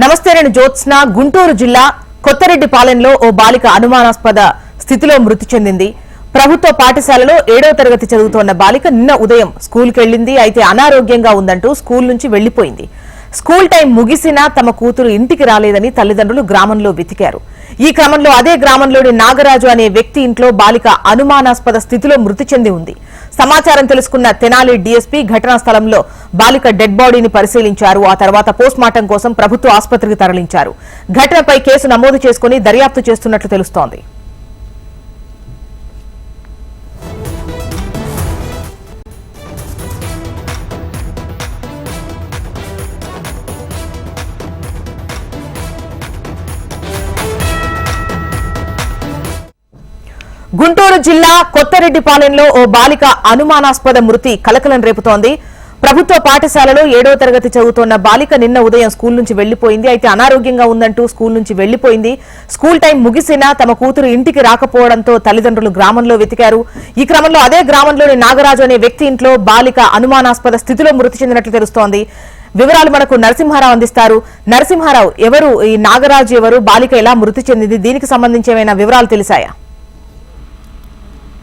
నమస్తే నేను జ్యోత్స్న. గుంటూరు జిల్లా కొత్తరెడ్డిపాలెంలో ఓ బాలిక అనుమానాస్పద స్థితిలో మృతి చెందింది. ప్రభుత్వ పాఠశాలలో ఏడో తరగతి చదువుతోన్న బాలిక నిన్న ఉదయం స్కూల్కి వెళ్ళింది అయితే అనారోగ్యంగా ఉందంటూ స్కూల్ నుంచి వెళ్ళిపోయింది స్కూల్ టైం ముగిసినా తమ కూతురు ఇంటికి రాలేదని తల్లిదండ్రులు గ్రామంలో వెతికారు. ఈ క్రమంలో అదే గ్రామంలోని నాగరాజు అనే వ్యక్తి ఇంట్లో బాలిక అనుమానాస్పద స్థితిలో మృతి చెంది ఉంది. సమాచారం తెలుసుకున్న తెనాలి డీఎస్పీ ఘటనా స్థలంలో బాలిక డెడ్ బాడీని పరిశీలించారు. ఆ తర్వాత పోస్ట్మార్టం కోసం ప్రభుత్వ ఆసుపత్రికి తరలించారు. ఘటనపై కేసు నమోదు చేసుకుని దర్యాప్తు చేస్తున్నట్లు తెలుస్తోంది. గుంటూరు జిల్లా కొత్తరెడ్డిపాలెంలో ఓ బాలిక అనుమానాస్పద మృతి కలకలం రేపుతోంది. ప్రభుత్వ పాఠశాలలో ఏడో తరగతి చదువుతోన్న బాలిక నిన్న ఉదయం స్కూల్ నుంచి వెళ్ళిపోయింది అయితే అనారోగ్యంగా ఉందంటూ స్కూల్ నుంచి వెళ్ళిపోయింది స్కూల్ టైం ముగిసినా తమ కూతురు ఇంటికి రాకపోవడంతో తల్లిదండ్రులు గ్రామంలో వెతికారు. ఈ క్రమంలో అదే గ్రామంలోని నాగరాజు అనే వ్యక్తి ఇంట్లో బాలిక అనుమానాస్పద స్థితిలో మృతి చెందినట్లు తెలుస్తోంది. వివరాలు మనకు నరసింహారావు అందిస్తారు. నరసింహారావు ఎవరు? ఈ నాగరాజు ఎవరు? బాలిక ఎలా మృతి చెందింది? దీనికి సంబంధించి ఏమైనా వివరాలు తెలిసాయా?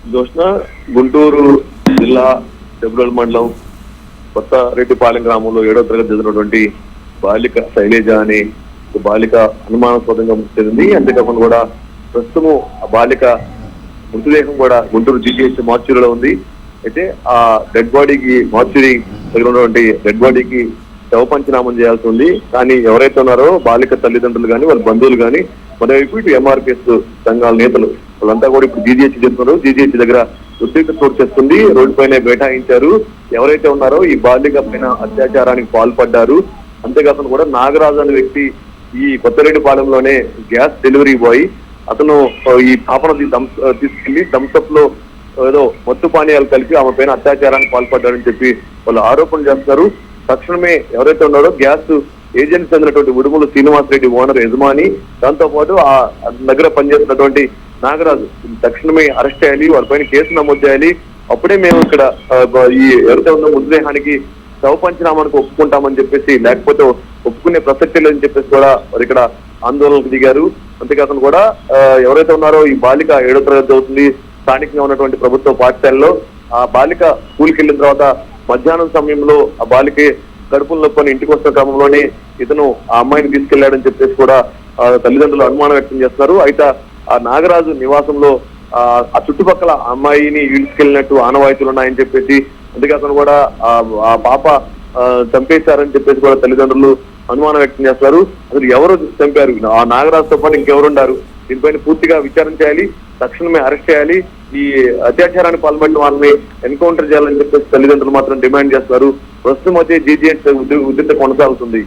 జోష్న గుంటూరు జిల్లా డెబ్రోల్ మండలం కొత్త రెడ్డిపాలెం గ్రామంలో ఏడో తరగతి చదివినటువంటి బాలిక శైలేజ అనే బాలిక అనుమానాస్పదంగా మృతి చెందింది. అంతేకాకుండా కూడా ప్రస్తుతము ఆ బాలిక మృతదేహం కూడా గుంటూరు జీజీహెచ్ మార్చురీలో ఉంది. అయితే ఆ డెడ్ బాడీకి మార్చురీ దగ్గర ఉన్నటువంటి డెడ్ బాడీకి శవ పంచనామం చేయాల్సి ఉంది. కానీ ఎవరైతే ఉన్నారో బాలిక తల్లిదండ్రులు కానీ వాళ్ళ బంధువులు కానీ మరోవైపు ఇటు ఎంఆర్పిఎస్ సంఘాల నేతలు వాళ్ళంతా కూడా ఇప్పుడు జీజీహెచ్ చెప్తున్నారు. జీజీహెచ్ దగ్గర ఉద్రిక్త చోటు చేస్తుంది. రోడ్డు పైన బైఠాయించారు ఎవరైతే ఉన్నారో ఈ బాలిక పైన అత్యాచారానికి పాల్పడ్డారు. అంతేకాకుండా కూడా నాగరాజు అనే వ్యక్తి ఈ కొత్తరెడ్డిపాలెంలోనే గ్యాస్ డెలివరీ బాయ్. అతను ఈ పాపను థమ్స్ తీసుకెళ్ళి థమ్స్అప్లో ఏదో మత్తు పానీయాలు కలిపి ఆమె పైన అత్యాచారానికి పాల్పడ్డారని చెప్పి వాళ్ళు ఆరోపణ చేస్తున్నారు. తక్షణమే ఎవరైతే ఉన్నారో గ్యాస్ ఏజెన్సీ చెందినటువంటి ఉడుమల శ్రీనివాస్ రెడ్డి ఓనర్ యజమాని. దాంతో పాటు ఆ దగ్గర పనిచేస్తున్నటువంటి నాగరాజు తక్షణమే అరెస్ట్ చేయాలి వారిపైన కేసు నమోదు చేయాలి. అప్పుడే మేము ఇక్కడ ఈ ఎవరితో ఉన్న మృతదేహానికి శవ పంచనామానికి ఒప్పుకుంటామని చెప్పేసి లేకపోతే ఒప్పుకునే ప్రసక్తి లేదని చెప్పేసి కూడా వారు ఇక్కడ ఆందోళనకు దిగారు. అంతేకాకుండా కూడా ఎవరైతే ఉన్నారో ఈ బాలిక ఏడో తరగతి అవుతుంది స్థానికంగా ఉన్నటువంటి ప్రభుత్వ పాఠశాలలో ఆ బాలిక స్కూల్కి వెళ్ళిన తర్వాత మధ్యాహ్నం సమయంలో ఆ బాలిక కడుపులు నొప్పని ఇంటికి వస్తున్న క్రమంలోనే ఇతను ఆ అమ్మాయిని తీసుకెళ్ళాడని చెప్పేసి కూడా తల్లిదండ్రులు అనుమానం వ్యక్తం చేస్తున్నారు. అయితే ఆ నాగరాజు నివాసంలో ఆ చుట్టుపక్కల అమ్మాయిని ఈడ్చుకెళ్ళినట్టు ఆనవాయితీలు ఉన్నాయని చెప్పేసి అందుకే అతను కూడా ఆ పాప చంపేశారని చెప్పేసి కూడా తల్లిదండ్రులు అనుమానం వ్యక్తం చేస్తారు అసలు ఎవరు చంపారు? ఆ నాగరాజుతో పాటు ఇంకెవరుండారు? దీనిపైన పూర్తిగా విచారణ చేయాలి తక్షణమే అరెస్ట్ చేయాలి. ఈ అత్యాచారానికి పాల్పడిన వాళ్ళని ఎన్కౌంటర్ చేయాలని చెప్పేసి తల్లిదండ్రులు మాత్రం డిమాండ్ చేస్తారు ప్రస్తుతం అయితే జీజీఎస్ ఉద్రిక్త కొనసాగుతుంది.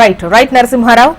Right right Narasimha Rao